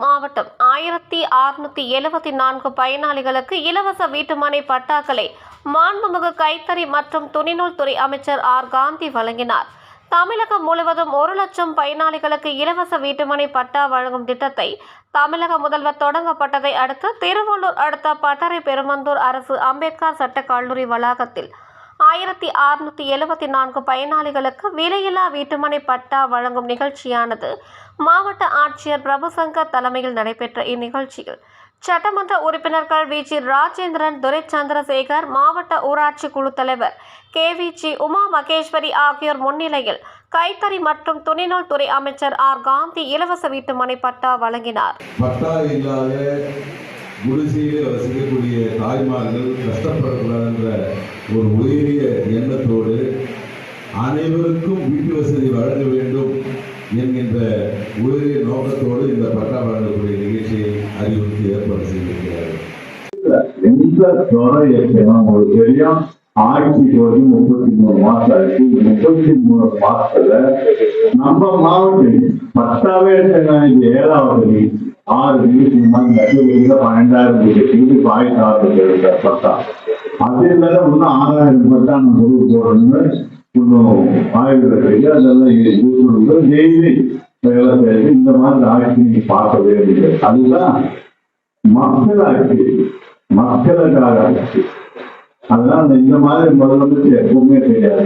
மாவட்டம் ஆயிரத்தி அறுநூத்தி எழுபத்தி நான்கு பயனாளிகளுக்கு இலவச வீட்டுமனை பட்டாக்களை மாண்புமிகு கைத்தறி மற்றும் துணிநூல் துறை அமைச்சர் ஆர். காந்தி வழங்கினார். தமிழகம் முழுவதும் ஒரு லட்சம் பயனாளிகளுக்கு இலவச வீட்டுமனை பட்டா வழங்கும் திட்டத்தை தமிழக முதல்வர் தொடங்கப்பட்டதை அடுத்து திருவள்ளூர் அடுத்த பட்டறை பெருமந்தூர் அரசு அம்பேத்கர் சட்டக் கல்லூரி வளாகத்தில் ஆயிரத்தி அறுநூத்தி எழுபத்தி நான்கு பயனாளிகளுக்கு விலையில்லா வீட்டுமனை பட்டா வழங்கும் நிகழ்ச்சியானது மாவட்ட ஆட்சியர் பிரபுசங்கர் தலைமையில் நடைபெற்ற இந்நிகழ்ச்சியில். சட்டமன்ற உறுப்பினர்கள் வி. ஜி. ராஜேந்திரன் துரை சந்திரசேகர் மாவட்ட ஊராட்சி குழு தலைவர் K. V. G. Uma Maheswari ஆகியோர் முன்னிலையில் கைத்தறி மற்றும் துணிநூல் துறை அமைச்சர் ஆர். காந்தி இலவச வீட்டுமனை பட்டா வழங்கினார். குடிசையிலே வசிக்கக்கூடிய தாய்மார்கள் கஷ்டப்படக்கூடாதுன்ற ஒரு உயரிய எண்ணத்தோடு அனைவருக்கும் வீட்டு வசதி வழங்க வேண்டும் என்கின்ற உயரிய நோக்கத்தோடு இந்த பட்டா வழங்கக்கூடிய நிகழ்ச்சியை அறிவுறுத்தி ஏற்பாடு செய்திருக்கிறார்கள். எந்த துறை உங்களுக்கு தெரியும் ஆயிரத்தி ஒரு முப்பத்தி மூணு மாசம் ஆயிடுச்சு முப்பத்தி மூணு மாசத்துல நம்ம மாவட்டம் பத்தாவே ஏழாவது நிகழ்ச்சி ஆறு வீக்கு முன்னாடி பன்னெண்டாயிரம் வீட்டு ஆயிரத்தி ஆறு பத்தா அதே மேல இன்னும் ஆறாயிரம் பட்டா நம்ம பொருள் போடணும்னு இன்னும் ஆயுர்வேதிக்கு அதெல்லாம் யூஸ் டெய்லி வேலை செய்து இந்த மாதிரி ஆட்சி நீங்க பார்க்கவே முடியாது. அதுதான் மக்களாட்சி மக்களுக்காக. ஆட்சி அதனால இந்த மாதிரி முதலமைச்சர் எப்பவுமே செய்யாது.